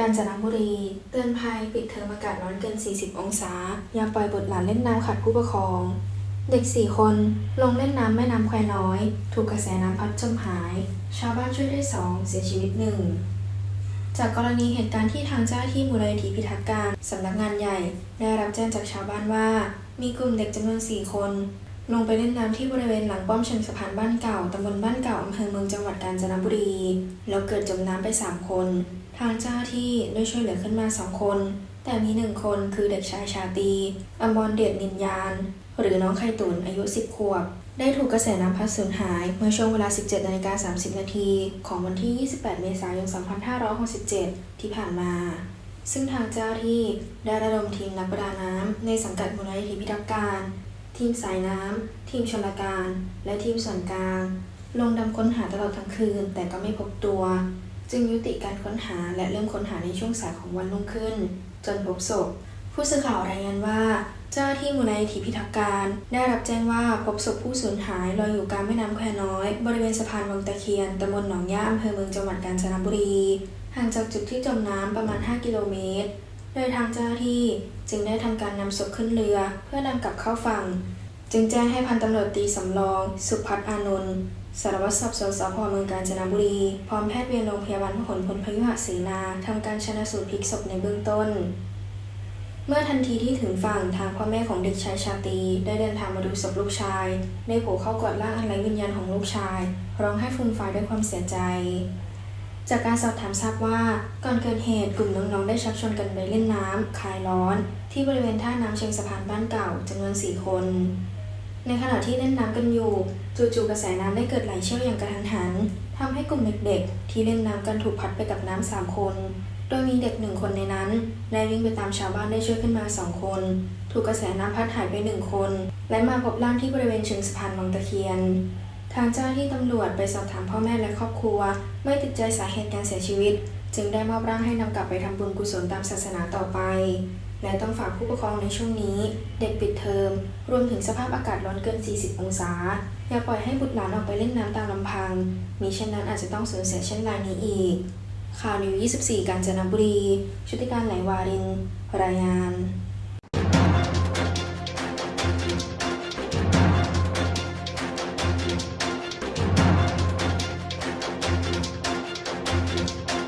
กาญจนบุรี เตือนภัยปิดเทอมอากาศร้อนเกิน 40 องศา อย่าปล่อยบุตรหลานเล่นน้ำขัดผู้ปกครอง เด็ก 4 คนลงเล่นน้ำแม่น้ำแควน้อย ถูกกระแสน้ำพัดจมหาย ชาวบ้านช่วยได้ 2 เสียชีวิตหนึ่งจากกรณีเหตุการณ์ที่ทางเจ้าหน้าที่มูลนิธิพิทักษ์การสำนักงานใหญ่ ได้รับแจ้งจากชาวบ้านว่า มีกลุ่มเด็กจำนวน 4 คน ลงไปเล่นน้ำที่บริเวณหลังป้อมเชิงสะพานบ้านเก่า ตำบลบ้านเก่า อำเภอเมืองจังหวัดกาญจนบุรี แล้วเกิดจมน้ำไป 3 คน ทางเจ้าที่ได้ช่วยเหลือขึ้นมา 2 คน แต่มี 1 คนคือเด็กชายชาตี อมรเดชนินยาน หรือน้องไข่ตุนอายุ 10 ขวบ ได้ถูกกระแสน้ำพัดสูญหาย เมื่อช่วงเวลา 17นาฬิกา30 นาทีของวันที่ 28 เมษายน 2567 ที่ผ่านมาซึ่งทางเจ้าหน้าที่ได้ระดมทีมนักประดาน้ำในสังกัดมูลนิธิพิทักษ์การ ทีมสายน้ำ ทีมชลการ และทีมส่วนกลาง ลงดำค้นหาตลอดทั้งคืน แต่ก็ไม่พบตัว จึงยุติการค้นหาและเริ่มค้นหาในช่วงสายของวันรุ่งขึ้น จนพบศพ ผู้สื่อข่าวรายงานว่า เจ้าที่มูลนิธิพิทักษ์การ ได้รับแจ้งว่าพบศพผู้สูญหายลอยอยู่กลางแม่น้ำแควน้อย บริเวณสะพานวังตะเคียนตำบลหนองย่าอำเภอเมืองจังหวัดกาญจนบุรี ห่างจากจุดที่จมน้ำประมาณ 5 กิโลเมตร โดยทางเจ้าหน้าที่จึงได้ทำการนำศพขึ้นเรือเพื่อนำกลับเข้าฝั่ง จึงแจ้งให้พันตำรวจตีสำรอง สุพัฒน์อานนท์สารวัตรสอบสวนสพเมืองกาญจนบุรี พร้อมแพทย์เวรโรงพยาบาลพหลพลพยุหศรีนาทำการชนะสูตรพลิกศพในเบื้องต้น เมื่อทันทีที่ถึงฝั่งทางพ่อแม่ของเด็กชายชาตรีได้เดินทางมาดูศพลูกชายได้โผล่เข้ากอดร่างอันไร้วิญญาณของลูกชาย ร้องไห้ฟูมฟายด้วยความเสียใจ จากการสอบถามทราบว่า ก่อนเกิดเหตุกลุ่มน้องๆ ได้ชักชวนกันไปเล่นน้ำคลายร้อน ที่บริเวณท่าน้ำเชิงสะพานบ้านเก่าจำนวนสี่คน ในขณะที่เล่นน้ำกันอยู่ จู่ๆกระแสน้ำได้เกิดไหลเชี่ยวอย่างกระทันหันทำให้กลุ่มเด็กๆ ที่เล่นน้ำกันถูกพัดไปกับน้ำสามคน โดยมีเด็กหนึ่งคนในนั้น ได้วิ่งไปตามชาวบ้านได้ช่วยขึ้นมาสองคน ถูกกระแสน้ำพัดหายไปหนึ่งคน และมาพบร่างที่บริเวณเชิงสะพานวังตะเคียน ทางเจ้าหน้าที่ตำรวจไปสอบถามพ่อแม่และครอบครัว ไม่ติดใจสาเหตุการเสียชีวิต จึงได้มอบร่างให้นำกลับไปทำบุญกุศลตามศาสนาต่อไป และต้องฝากผู้ปกครองในช่วงนี้ เด็กปิดเทอม รวมถึงสภาพอากาศร้อนเกิน 40 องศา อย่าปล่อยให้บุตรหลานออกไปเล่นน้ำตามลำพัง มีเช่นนั้นอาจจะต้องสูญเสียเช่นรายนี้อีกข่าวนิว 24 กาญจนบุรี ชุติการไหลวารินรายงาน